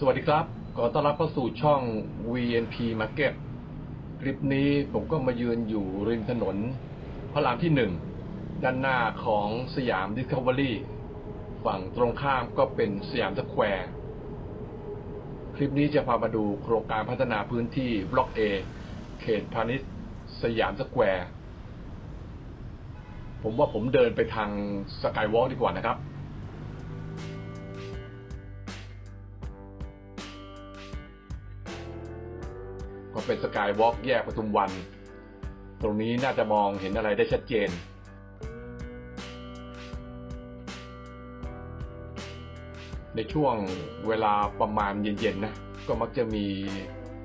สวัสดีครับขอต้อนรับเข้าสู่ช่อง VNP Market คลิปนี้ผมก็มายืนอยู่ริมถนนพระรามที่หนึ่งด้านหน้าของสยาม Discovery ฝั่งตรงข้ามก็เป็นสยามสแควร์ คลิปนี้จะพามาดูโครงการพัฒนาพื้นที่บล็อก A เขตพาณิชย์สยามสแควร์ ผมว่าผมเดินไปทางสกายวอล์กดีกว่านะครับ ก็เป็นสกายวอล์กแยกปทุมวัน ตรงนี้น่าจะมองเห็นอะไรได้ชัดเจน ในช่วงเวลาประมาณเย็นๆนะ ก็มักจะมี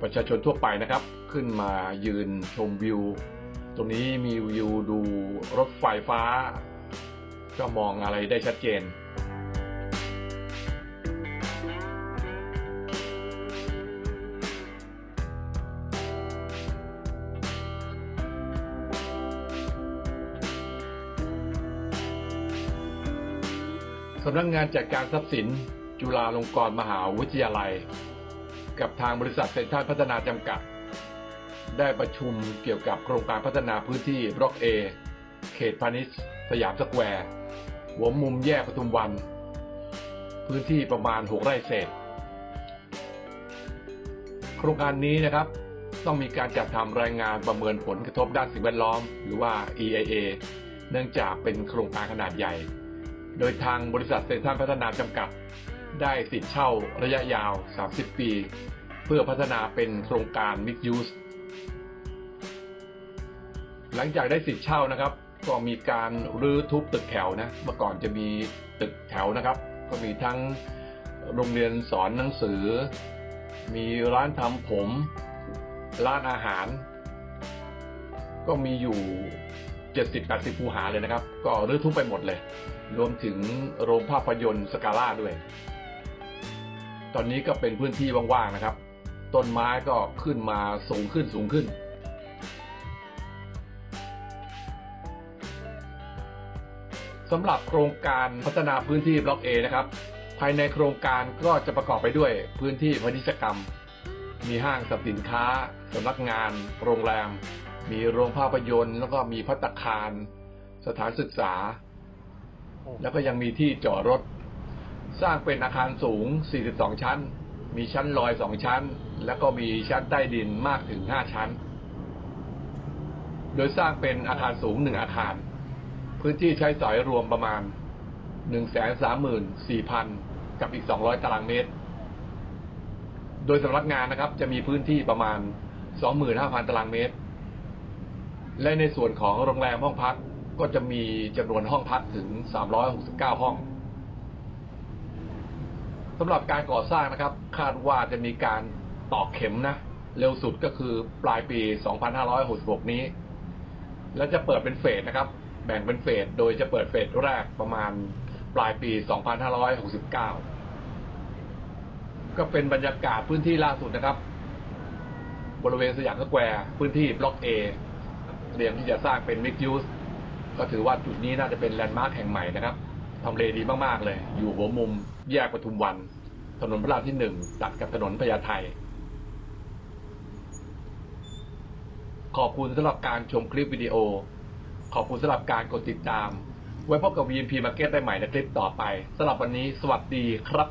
ประชาชนทั่วไปนะครับ ขึ้นมายืนชมวิว ตรงนี้มีวิวดูรถไฟฟ้า ก็มองอะไรได้ชัดเจน สำนักงงานจัดการทรัพย์สิน จุฬาลงกรณ์มหาวิทยาลัย กับทางบริษัทเซ็นทรัลพัฒนาจำกัด ได้ประชุมเกี่ยวกับโครงการพัฒนาพื้นที่บล็อก A เขตพาณิชย์ สยามสแควร์หัวมุมแยกปทุมวัน พื้นที่ประมาณ 6 ไร่เศษ โครงการนี้นะครับต้องมีการจัดทำรายงานประเมินผลกระทบด้านสิ่งแวดล้อม หรือว่า EIA เนื่องจากเป็นโครงการขนาดใหญ่ โดยทางบริษัทเซ็นทรัลพัฒนาจำกัด ได้สิทธิ์เช่าระยะยาว 30 ปี เพื่อพัฒนาเป็นโครงการ Mixed Use หลังจากได้สิทธิ์เช่านะครับ ก็มีการรื้อทุบตึกแถวนะ เมื่อก่อนจะมีตึกแถวนะครับ ก็มีทั้งโรงเรียนสอนหนังสือ มีร้านทำผม ร้านอาหาร ก็มีอยู่ 70-80คูหาเลยนะครับ ก็รื้อทุบไปหมดเลย รวมถึงโรงภาพยนตร์สกาล่าด้วย ตอนนี้ก็เป็นพื้นที่ว่างๆนะครับ ต้นไม้ก็ขึ้นมาสูงขึ้นสูงขึ้น สำหรับโครงการพัฒนาพื้นที่บล็อก A นะครับ ภายในโครงการก็จะประกอบไปด้วยพื้นที่พาณิชยกรรม มีห้างสรรพสินค้าสำนักงาน โรงแรม มีโรงภาพยนตร์ แล้วก็มีพัตตาคาร สถานศึกษา แล้วก็ยังมีที่จอดรถ สร้างเป็นอาคารสูง 42 ชั้น มีชั้นลอย 2 ชั้น แล้วก็มีชั้นใต้ดินมากถึง 5 ชั้น โดยสร้างเป็นอาคารสูง 1 อาคาร พื้นที่ใช้สอยรวมประมาณ 134,000 กับอีก 200 ตารางเมตร โดยสำนักงานนะครับจะมีพื้นที่ประมาณ 25,000 ตารางเมตร และในส่วนของโรงแรมห้องพักก็จะมีจำนวนห้องพักถึง 369 ห้องสำหรับการก่อสร้างนะครับ คาดว่าจะมีการตอกเข็มนะ เร็วสุดก็คือปลายปี 2566 นี้ และจะเปิดเป็นเฟสนะครับ แบ่งเป็นเฟส โดยจะเปิดเฟสแรกประมาณปลายปี 2569 ก็เป็นบรรยากาศพื้นที่ล่าสุดนะครับ บริเวณสยามสแควร์ พื้นที่บล็อก A เตรียมที่จะสร้างเป็นมิกซ์ยูสก็ถือว่าจุดนี้น่าจะเป็นแลนด์มาร์คแห่งใหม่นะครับทำเลดีมากๆเลย อยู่หัวมุมแยกปทุมวัน ถนนพระรามที่หนึ่งตัดกับถนนพญาไทขอบคุณสำหรับการชมคลิปวิดีโอ ขอบคุณสำหรับการกดติดตาม ไว้พบกับ VNP Market ได้ใหม่ในคลิปต่อไปสำหรับวันนี้สวัสดีครับ